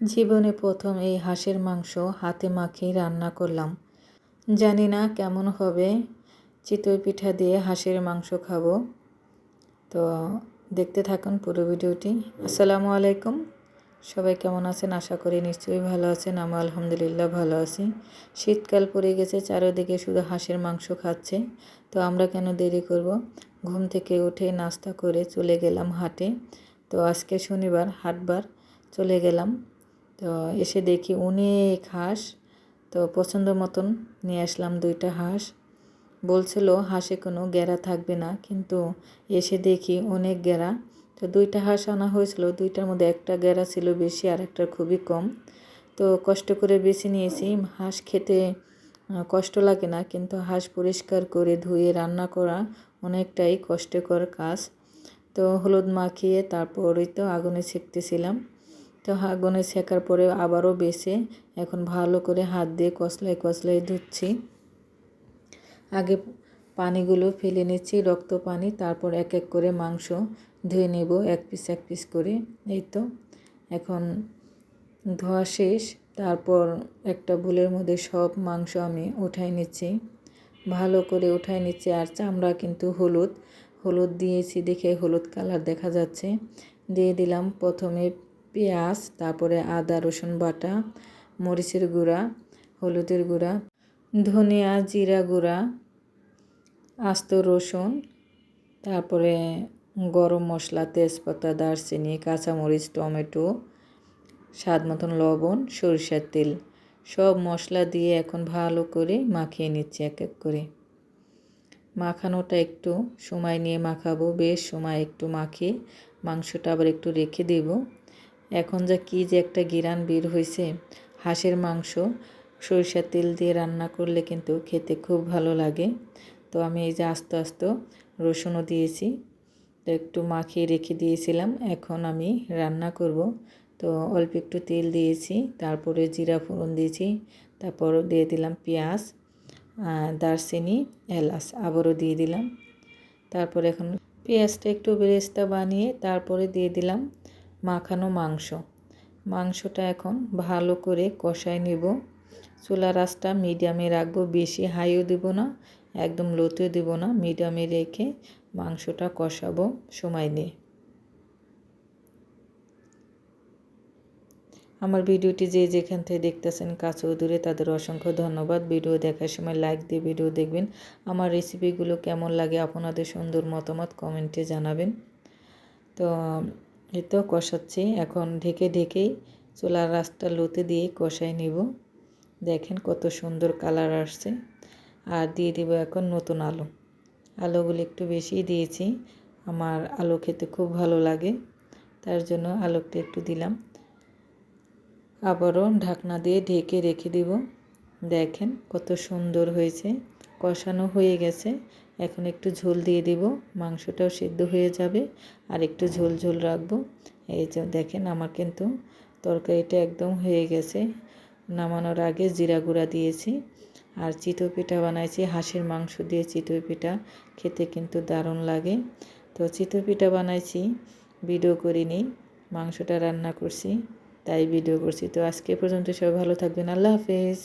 জীবনে প্রথম এই হাঁসের মাংস হাতে মাখিয়ে রান্না করলাম। জানি না কেমন হবে, চিতই পিঠা দিয়ে হাঁসের মাংস খাব। তো দেখতে থাকুন পুরো ভিডিওটি। আসসালামু আলাইকুম। সবাই কেমন আছেন? আশা করি নিশ্চয়ই ভালো আছেন। আমি আলহামদুলিল্লাহ ভালো আছি। শীতকাল পড়ে গেছে, চারিদিকে শুধু হাঁসের মাংস খাচ্ছে। তো আমরা কেন দেরি করব? ঘুম থেকে উঠে নাস্তা করে চলে গেলাম হাটে। তো আজকে শনিবার, হাটবার চলে গেলাম। তো এসে দেখি অনেক হাঁস। তো পছন্দ মতন নিয়ে আসলাম দুইটা হাঁস। বলছিল, হাঁসে কোনো গেরা থাকবে না। কিন্তু এসে দেখি অনেক গেরা তো দুইটা হাঁস আনা হয়েছিল। দুইটার মধ্যে একটা গেরা ছিল বেশি আর একটা খুবই কম। তো কষ্ট করে বেছে নিয়েছি। হাঁস খেতে কষ্ট লাগে না। কিন্তু হাঁস পরিষ্কার করে ধুয়ে রান্না করা অনেকটাই কষ্টকর কাজ। তো হলুদ মাখিয়ে তারপরই তো আগুনে ছেঁকতেছিলাম। তো আগুনে ছেঁকার পরে আবারও বেছে এখন ভালো করে হাত দিয়ে কসলাই কসলাই ধুচ্ছি। আগে পানিগুলো ফেলে নিচ্ছি, রক্ত পানি, তারপর এক এক করে মাংস ধুয়ে নেব, এক পিস এক পিস করে। এই তো, এখন ধোয়া শেষ। তারপর একটা বুলের মধ্যে সব মাংস আমি উঠাই নিচ্ছি। ভালো করে উঠাই নিচ্ছি, আর চামড়া কিন্তু হলুদ। হলুদ দিয়েছি দেখে হলুদ কালার দেখা যাচ্ছে। দিয়ে দিলাম প্রথমে পেঁয়াজ, তারপরে আদা, রসুন বাটা, মরিচের গুঁড়া, হলুদের গুঁড়া, ধনিয়া, জিরা গুঁড়া, আস্ত রসুন, তারপরে গরম মশলা, তেজপাতা, দারচিনি, কাঁচামরিচ, টমেটো, স্বাদ মতন লবণ, সরিষার তেল, সব মশলা দিয়ে এখন ভালো করে মাখিয়ে নিচ্ছি এক এক করে। মাখানোটা একটু সময় নিয়ে মাখাবো, বেশ সময় একটু মাখিয়ে মাংসটা আবার একটু রেখে দেব। এখন যা কী যে একটা গিরান বের হয়েছে হাঁসের মাংস, সরিষার তেল দিয়ে রান্না করলে কিন্তু খেতে খুব ভালো লাগে। তো আমি এই যে আস্তে আস্তে রসুনও দিয়েছি, তো একটু মাখিয়ে রেখে দিয়েছিলাম, এখন আমি রান্না করব। তো অল্প একটু তেল দিয়েছি, তারপরে জিরা ফোড়ন দিয়েছি তারপর দিয়ে দিলাম পেঁয়াজ দারচিনি, এলাচ আবারও দিয়ে দিলাম। তারপরে এখন পেঁয়াজটা একটু বেরেস্তা বানিয়ে তারপরে দিয়ে দিলাম মাখানো মাংস। মাংসটা এখন ভালো করে কষায় নেব। চুলা রাসটা মিডিয়ামে রাখব, বেশি হাইও দেব না, একদম লোতেও দেব না, মিডিয়ামে রেখে মাংসটা কষাবো সময় নিয়ে। আমার ভিডিওটি যে যেখান থেকে দেখতেছেন কাছে দূরে, তাদের অসংখ্য ধন্যবাদ। ভিডিও দেখার সময় লাইক দিয়ে ভিডিও দেখবেন। আমার রেসিপিগুলো কেমন লাগে, আপনাদের সুন্দর মতামত কমেন্টে জানাবেন। তো এই তো কষাচ্ছি। এখন ঢেকে ঢেকেই চোলার রাস্তা লোতে দিয়ে কষাই নিব। দেখেন কত সুন্দর কালার আসছে। আর দিয়ে দিব এখন নতুন আলু। আলুগুলো একটু বেশি দিয়েছি। আমার আলু খেতে খুব ভালো লাগে, তার জন্য আলুটা একটু দিলাম। আবারও ঢাকনা দিয়ে ঢেকে রেখে দিব। দেখেন কত সুন্দর হয়েছে। কষানো হয়ে গেছে। এখন একটু ঝোল দিয়ে দিব। মাংসটাও সিদ্ধ হয়ে যাবে। আর একটু ঝোল ঝোল রাখব। এই যে দেখেন আমার কিন্তু তরকারিটা একদম হয়ে গেছে। নামানোর আগে জিরা গুঁড়া দিয়েছি। আর চিতই পিঠা বানাইছি। হাঁসের মাংস দিয়ে চিতই পিঠা। খেতে কিন্তু দারুণ লাগে। তো চিতই পিঠা বানাইছি। ভিডিও করিনি। মাংসটা রান্না করছি। তাই ভিডিও করছি। তো আজকে পর্যন্ত সবাই ভালো থাকবেন। আল্লাহ হাফেজ।